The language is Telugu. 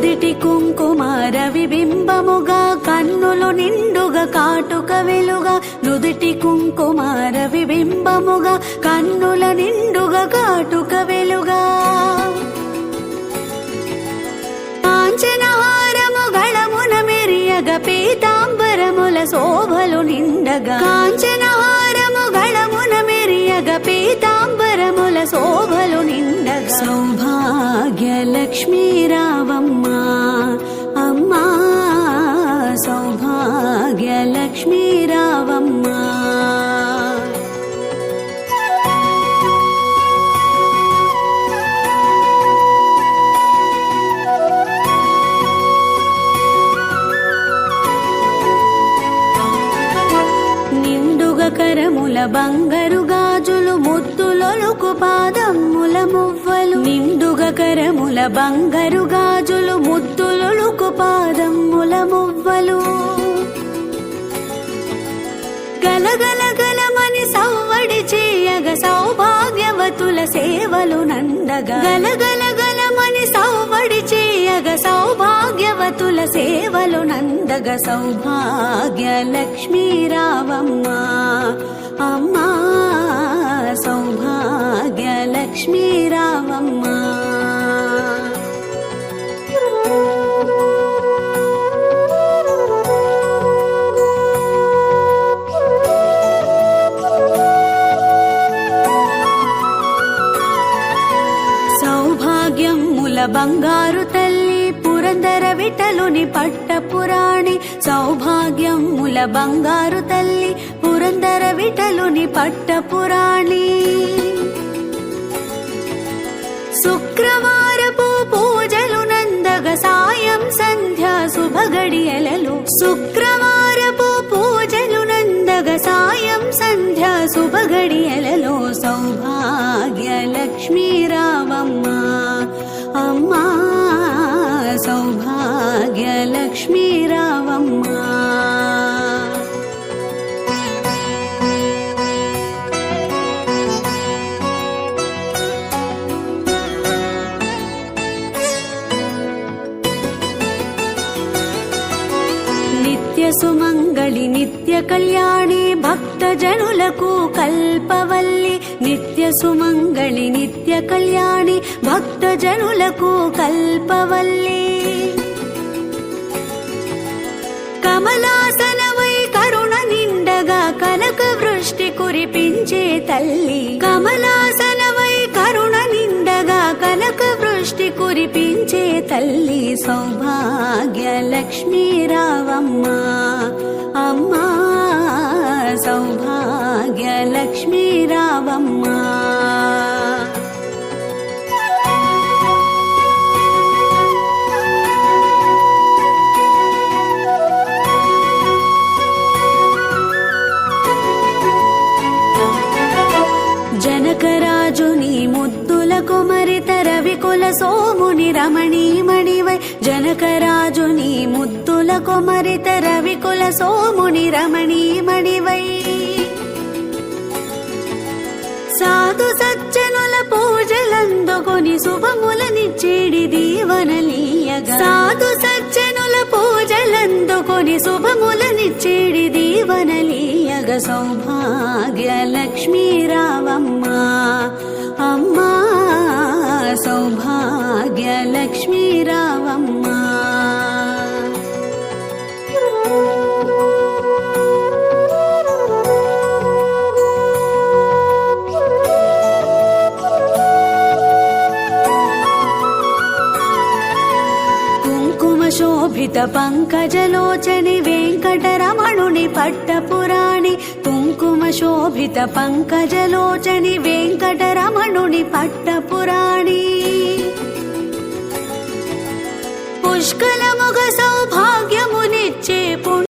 నుదిటి కుంకుమార విబింబముగా కన్నులు నిండుగా కాటుక వెలుగా. నుదిటి కుంకుమార విబింబముగా కన్నుల నిండుగా కాటుక వెలుగా. కాంచనహారము గళమున మెరియగ పీతాంబరముల శోభలు నిండగా. కాంచనహారము గళమున మెరియగ పీతాంబరముల శోభలు నిండగా. సౌభాగ్య లక్ష్మీరా కరముల బంగారు గాజులు ముత్తులొలుకు పాదమ్ముల మువ్వలు. నిండుగ కరముల బంగారు గాజులు ముత్తులొలుకు పాదమ్ముల మువ్వలు. గలగల గలమని సవ్వడి చేయగ సౌభాగ్యవతుల సేవలు నందగా గలగల సౌభాగ్యవతుల సేవలు నందగ సౌభాగ్య లక్ష్మీ రావమ్మా. అమ్మా సౌభాగ్య లక్ష్మీ రావమ్మా. సౌభాగ్యముల బంగారు తల్లి పురందర పట్ట పురాణి సౌభాగ్యముల బంగారు తల్లి పురందర విటలుని పట్ట పురాణి శుక్రవారపు పూజలు నందగ సాయం సంధ్య శుభగడియలలో. శుక్రవారపు పూజలు నందగ సాయం సంధ్య శుభగడియలలో. సౌభాగ్య లక్ష్మీ లక్ష్మీ రావమ్మా నిత్య సుమంగళి నిత్య కళ్యాణి భక్త జనులకు కల్పవల్లి. నిత్య సుమంగళి నిత్య కళ్యాణి భక్త జనులకు కల్పవల్లి. కమలాసనమై కరుణ నిండగా కనక వృష్టి కురిపించే తల్లి. కమలాసనమై కరుణ నిండగా కనక వృష్టి కురిపించే తల్లి. సౌభాగ్య లక్ష్మీ రావమ్మా అమ్మా సౌభాగ్య లక్ష్మీ రావమ్మా. కుమరిత రవికుల సోముని రమణీమణివై జనకరాజుని ముద్దుల కుమరిత రవికుల సోముని రమణీమణివై సాధు సజ్జనుల పూజలందుకొని శుభములనిచ్చేడి దీవనలీయగా సాధు సజ్జనుల పూజలందుకొని శుభములనిచ్చేడి దీవనలీయగ సౌభాగ్య లక్ష్మీ రావమ్మా. కుంకుమశోభిత పంకజలోచని వెంకటరమణుని పట్టపురాణి కుంకుమశోభిత పంకజలోచని వెంకటరమణుని పట్టపురాణి. పుష్కలముగ సౌభాగ్యమునిచ్చే